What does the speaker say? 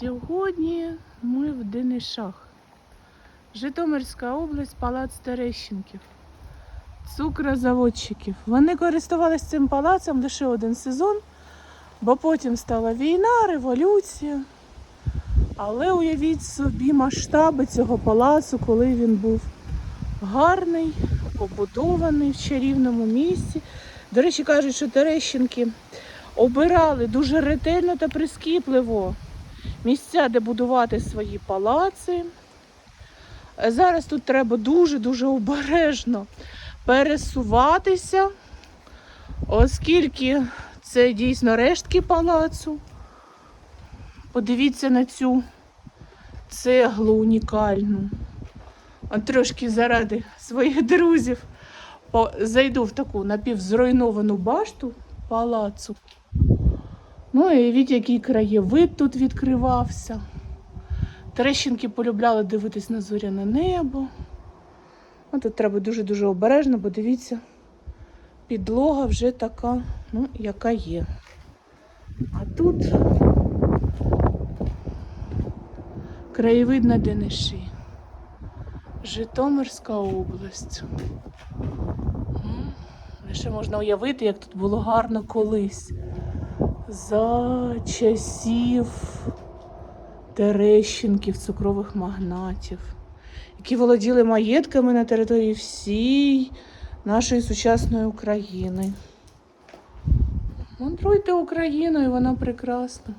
Сьогодні ми в Денишах. Житомирська область, палац Терещенків. Цукрозаводчиків. Вони користувалися цим палацем лише один сезон, бо потім стала війна, революція. Але уявіть собі масштаби цього палацу, коли він був гарний, побудований в чарівному місці. До речі, кажуть, що Терещенки обирали дуже ретельно та прискіпливо місця, де будувати свої палаци. Зараз тут треба дуже-дуже обережно пересуватися, оскільки це дійсно рештки палацу. Подивіться на цю цеглу унікальну. Трошки заради своїх друзів зайду в таку напівзруйновану башту палацу. Ну і від який краєвид тут відкривався. Терещенки полюбляли дивитись на зоряне небо. Ну, тут треба дуже-дуже обережно, бо дивіться, підлога вже така, ну, яка є. А тут краєвид на Дениші. Житомирська область. Лише можна уявити, як тут було гарно колись. За часів Терещенків, цукрових магнатів, які володіли маєтками на території всієї нашої сучасної України. Мандруйте Україною, вона прекрасна.